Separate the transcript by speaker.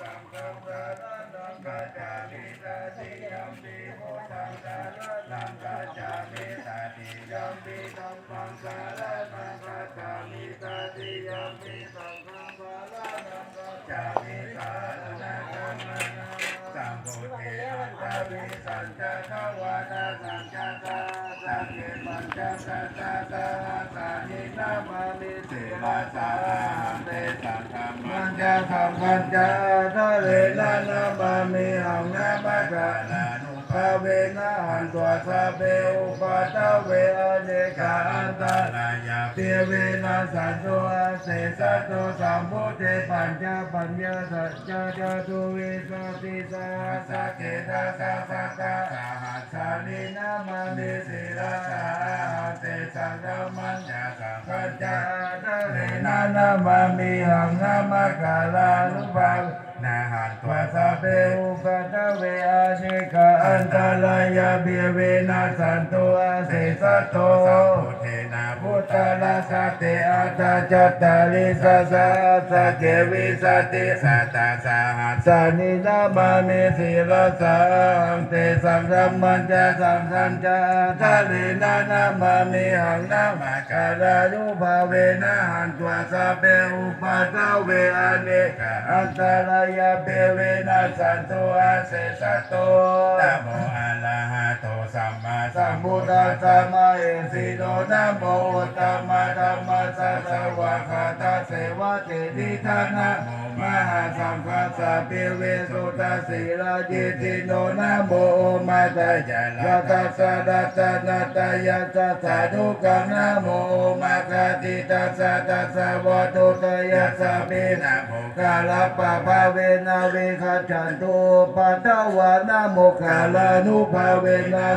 Speaker 1: สังฆังสารนังกัจามิตติยัมปิพุทธังสารนังกัจามิตติยัมปิธัมมังสารนังกัจามิตติยัมปิสังฆังสารนังกัจามิสารนังสัมพุทเทอัตตาวิสัญจทวาตาสัญจตาสังเกปัญจสัจจตาสานินามามิสิลาสาหันเตสังฆ มัญจขังปัญจทะเลนานามามิหังนามาจานานุภาเวนะหันตัวสาเปอุปาตเวอเนกาอันตรายาเปเวนะสันโตอเสสัตโตสัมพุทเทปัญจปัญญาสัจจจตุวิสัติสาสะเกตาสาสะกะสาหัสสานินามามิสิลาสาหัสเตสังฆมัญญาสังฆจาทะเล นานามามีหังนามกาลานุภานาหันตัวสาเปอุปตะเวอ อันตรายาเบียเวนะสันโตอาเสสัตโตสัมพุทเทนะพุทธลาสเตอัตาจัตตาลิสาสะสะเกวิสติสัตตาสหัสสานินามามิสิลสังเตสังฆมัญจสังฆัญจทะเลนานามามิหังนามากาลานุภาเวนะหันตัวสาเปอุปาตเวอเนกอันตรายาเบเวนะสันโตอาเสสัตโต สัมมาสัมพุทธัสสะมะเอสิโนนะโมตัมมะธัมมัสสะสวะคาตาเสวะเตติทานะมหาสังฆัสสะเปเวสุตัสสิราจิติโนนะโมมาตายะละตัสสะดัตตะนัตตยะสัสสะทุกขังนะโมมาคาติตัสสะตัสสะวะตุตยะสะเมนะโมกาลปะภาเวนะเวคจันตุปัตตวานะโมกาลานุภาเวนะ